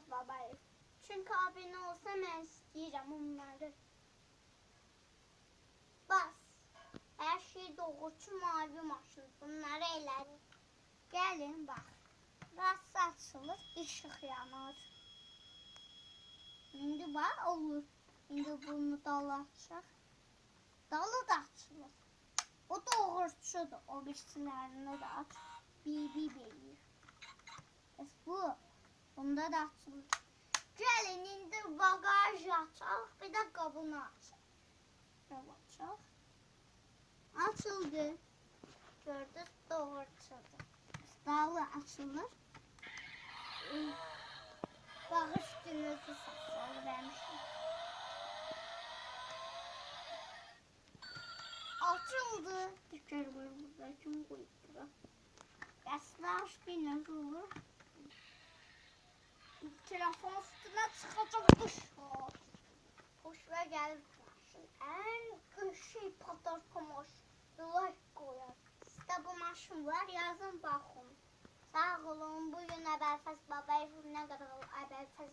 Belfast Babayev. Çünkü abone olsa ben isteyeceğim onları. Bas. Her şey doğrucu mavi maşın. Bunları elədim. Gelin bak. Rast açılır, ışık yanar. Şimdi bak olur. Şimdi bunu dalatacak. Dalı da açılır. O doğrucudur. O birisilerini de aç. Es bu. Bunda da açılır. Gelin indi bagaj açaq. Bir de qabını açaq. Açaq. Açıldı. Gördünüz doğrucudur. Dalı açılır. Bağış gününüzü saçları vermişim. Açıldı. Var burada. Kim koydu bura? Yaslaş gününüz olur. Telefon üstüne çıkacak kuş var. Kuş ve gelip. En güçlü patlar komuş. Like koyar. Sizde bu maşın var yazın bakın. Sağ olun. Bugün Əbəlfəz Babayevin nə qədər Əbəlfəz